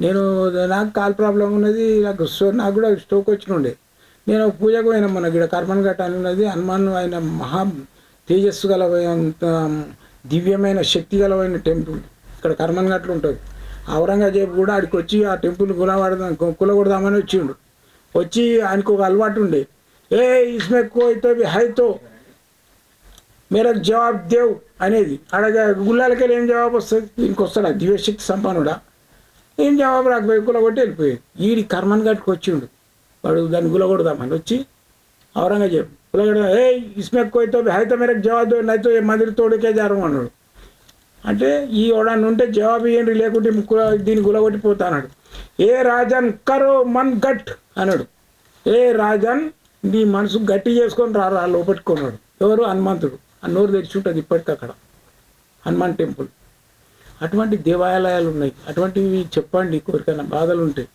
నేను నాకు call problem ఉన్నది నాకు సో నాకు కూడా స్ట్రోక్ వచ్చి నేను పూజకు పోయినా మన ఇక్కడ కర్మన్ ఘట్ అని ఉన్నది. హనుమాన్ ఆయన మహా తేజస్సు గల దివ్యమైన శక్తి గలమైన టెంపుల్. ఇక్కడ కర్మన్ ఘట్లు ఉంటుంది. ఔరంగజేబు కూడా ఆడికి వచ్చి ఆ టెంపుల్ కులవడదాం కులగొడదామని వచ్చిండు. వచ్చి ఆయనకు ఒక అలవాటు ఉండే. ఏ ఇస్మే కోయితో హైతో మేరకు జవాబు దేవ్ అనేది. అడగ గుళ్ళాలకెళ్ళి ఏం జవాబు వస్తుంది ఇంకొస్తాడా? దివ్యశక్తి సంపన్నుడా? ఏం జవాబు రాకపోయి గులగొట్టి వెళ్ళిపోయాడు. ఈడి కర్మన్ కట్టుకు వచ్చిండు. వాడు దాన్ని గులగొడదామని వచ్చి ఔరంగజేబు గులగొడ ఏ ఇస్మే కోయితో భీ మేరకు జవాబు నైతో ఏ మందిరి తోడుకే జారం అన్నాడు. అంటే ఈ ఓడాన్ని ఉంటే జవాబు ఇవ్వండి లేకుంటే దీన్ని గులగొట్టిపోతానాడు ఏ రాజన్ కరో మన్ గట్ అన్నాడు. ఏ రాజన్ నీ మనసు గట్టి చేసుకొని రా రా ఎవరు? హనుమంతుడు. ఆ నోరు తెరిచి ఉంటుంది ఇప్పటికి అక్కడ హనుమాన్ టెంపుల్. అటువంటి దేవాలయాలు ఉన్నాయి. అటువంటివి చెప్పండి కోరికైనా బాధలు ఉంటాయి